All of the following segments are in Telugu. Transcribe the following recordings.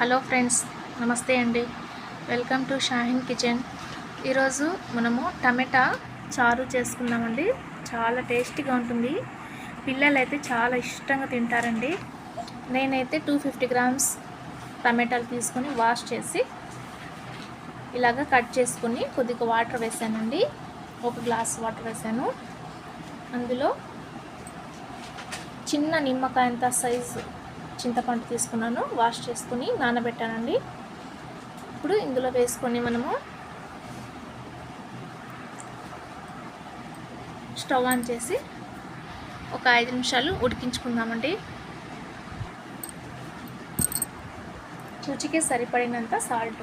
హలో ఫ్రెండ్స్ నమస్తే అండి. Welcome to Shaheen kitchen. ఈరోజు మనము టమాటా చారు చేసుకున్నామండి చాలా టేస్టీగా ఉంటుంది. పిల్లలు అయితే చాలా ఇష్టంగా తింటారండి. నేనైతే టూ ఫిఫ్టీ గ్రామ్స్ టమాటాలు తీసుకొని వాష్ చేసి ఇలాగ కట్ చేసుకుని కొద్దిగా వాటర్ వేసానండి. ఒక గ్లాస్ వాటర్ వేసాను. అందులో చిన్న నిమ్మకాయంత సైజు చింతపండు తీసుకున్నాను వాష్ చేసుకుని నానబెట్టానండి. ఇప్పుడు ఇందులో వేసుకొని మనము స్టవ్ ఆన్ చేసి ఒక ఐదు నిమిషాలు ఉడికించుకుందామండి. రుచికి సరిపడినంత సాల్ట్.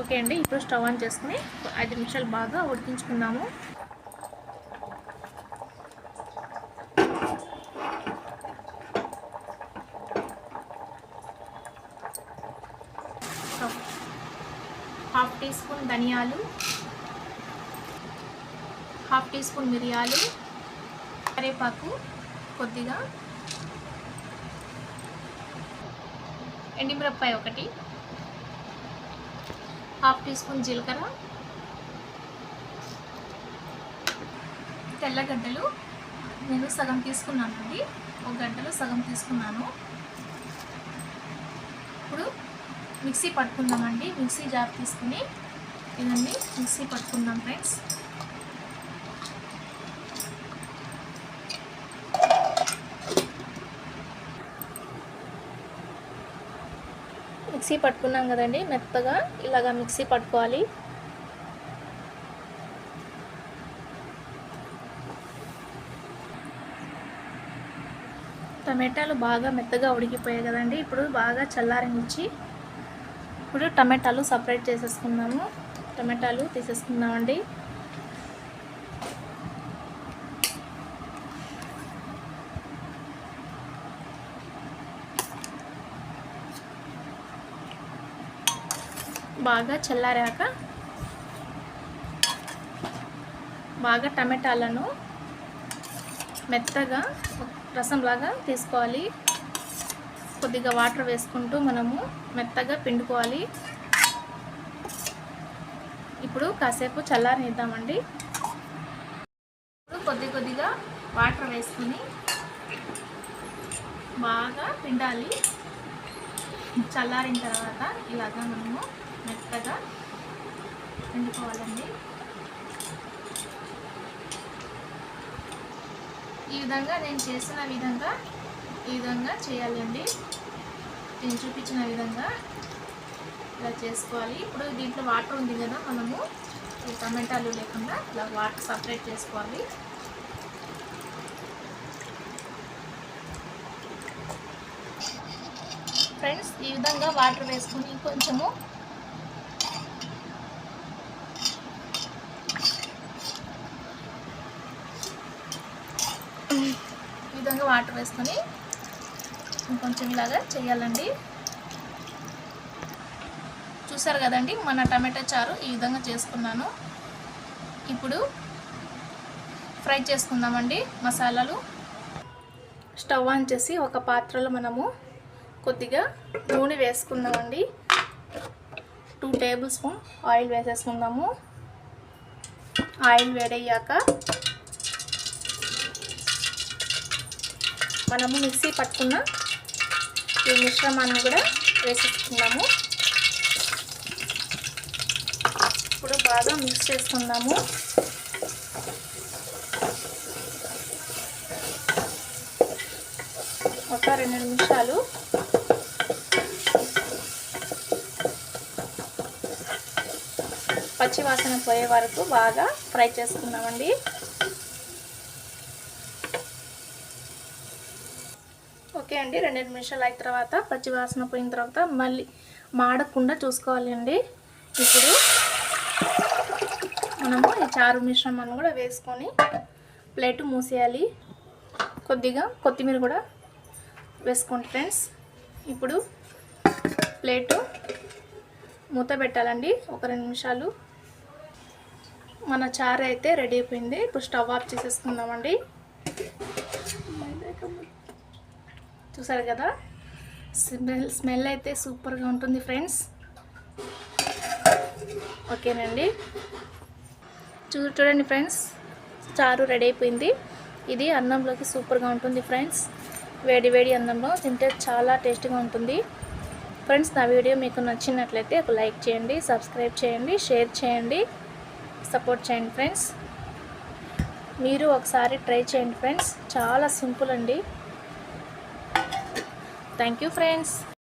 ఓకే అండి ఇప్పుడు స్టవ్ ఆన్ చేసుకుని ఐదు నిమిషాలు బాగా ఉడికించుకుందాము హాఫ్ టీ స్పూన్ ధనియాలు హాఫ్ టీ స్పూన్ మిరియాలు కరివేపాకు కొద్దిగా ఎండిమిరపకాయ ఒకటి హాఫ్ టీ స్పూన్ జీలకర్ర తెల్లగడ్డలు నేను సగం తీసుకున్నానండి. ఒక గడ్డలు సగం తీసుకున్నాను. ఇప్పుడు మిక్సీ పట్టుకుందామండి. మిక్సీ జార్ తీసుకుని ఇదండి మిక్సీ పట్టుకుందాం ఫ్రెండ్స్. మిక్సీ పట్టుకున్నాం కదండి మెత్తగా ఇలాగా మిక్సీ పట్టుకోవాలి. టమాటాలు బాగా మెత్తగా ఉడికిపోయాయి కదండి ఇప్పుడు బాగా చల్లారనిచ్చి ఇప్పుడు టమాటాలు సపరేట్ చేసేసుకున్నాము. టమాటాలు తీసేసుకున్నామండి బాగా చల్లారాక బాగా టమాటాలను మెత్తగా రసంలాగా తీసుకోవాలి. కొద్దిగా వాటర్ వేసుకుంటూ మనము మెత్తగా పిండుకోవాలి. ఇప్పుడు కాసేపు చల్లారనిద్దామండి. ఇప్పుడు కొద్ది కొద్దిగా వాటర్ వేసుకుని బాగా పిండాలి. చల్లారిన తర్వాత ఇలాగా మనము మెత్తగా పిండుకోవాలండి. ఈ విధంగా నేను చేసిన విధంగా ఈ విధంగా చేయాలండి నేను చూపించిన విధంగా ఇలా చేసుకోవాలి. ఇప్పుడు దీంట్లో వాటర్ ఉంది కదా మనము ఈ టమాటాలు లేకుండా ఇలా వాటర్ సపరేట్ చేసుకోవాలి. ఫ్రెండ్స్ ఈ విధంగా వాటర్ వేసుకొని కొంచెము ఈ విధంగా వాటర్ వేసుకొని ఇంకొంచెం ఇలాగా చేయాలండి. చూసారు కదండి మన టమాటా చారు ఈ విధంగా చేసుకున్నాను. ఇప్పుడు ఫ్రై చేసుకుందామండి మసాలాలు. స్టవ్ ఆన్ చేసి ఒక పాత్రలో మనము కొద్దిగా నూనె వేసుకుందామండి. టూ టేబుల్ స్పూన్ ఆయిల్ వేసేసుకుందాము. ఆయిల్ వేడయ్యాక మనము మిక్సీ పట్టుకున్న ఈ మిశ్రమాన్ని కూడా వేసేసుకుందాము. ఇప్పుడు బాగా మిక్స్ చేసుకుందాము. ఒక రెండు నిమిషాలు. పచ్చి వాసన పోయే వరకు బాగా ఫ్రై చేసుకుందామండి. ఓకే అండి. రెండు నిమిషాలు అయిన తర్వాత పచ్చి వాసన పోయిన తర్వాత మళ్ళీ మాడకుండా చూసుకోవాలండి ఇప్పుడు మనము ఈ చారు మిశ్రమాన్ని కూడా వేసుకొని ప్లేట్ మూసేయాలి. కొద్దిగా కొత్తిమీర కూడా వేసుకోండి ఫ్రెండ్స్. ఇప్పుడు ప్లేటు మూత పెట్టాలండి. ఒక రెండు నిమిషాలు. మన చారు అయితే రెడీ అయిపోయింది. ఇప్పుడు స్టవ్ ఆఫ్ చేసేసుకుందామండి. చూసారు కదా? స్మెల్ స్మెల్ అయితే సూపర్గా ఉంటుంది ఫ్రెండ్స్. ఓకేనండి. చూ చూడండి ఫ్రెండ్స్. చారు రెడీ అయిపోయింది. ఇది అన్నంలోకి సూపర్గా ఉంటుంది ఫ్రెండ్స్. వేడి వేడి అన్నంలో తింటే చాలా టేస్టీగా ఉంటుంది. ఫ్రెండ్స్ నా వీడియో మీకు నచ్చినట్లయితే ఒక లైక్ చేయండి సబ్స్క్రైబ్ చేయండి షేర్ చేయండి సపోర్ట్ చేయండి ఫ్రెండ్స్. మీరు ఒకసారి ట్రై చేయండి ఫ్రెండ్స్. చాలా సింపుల్ అండి. Thank you friends.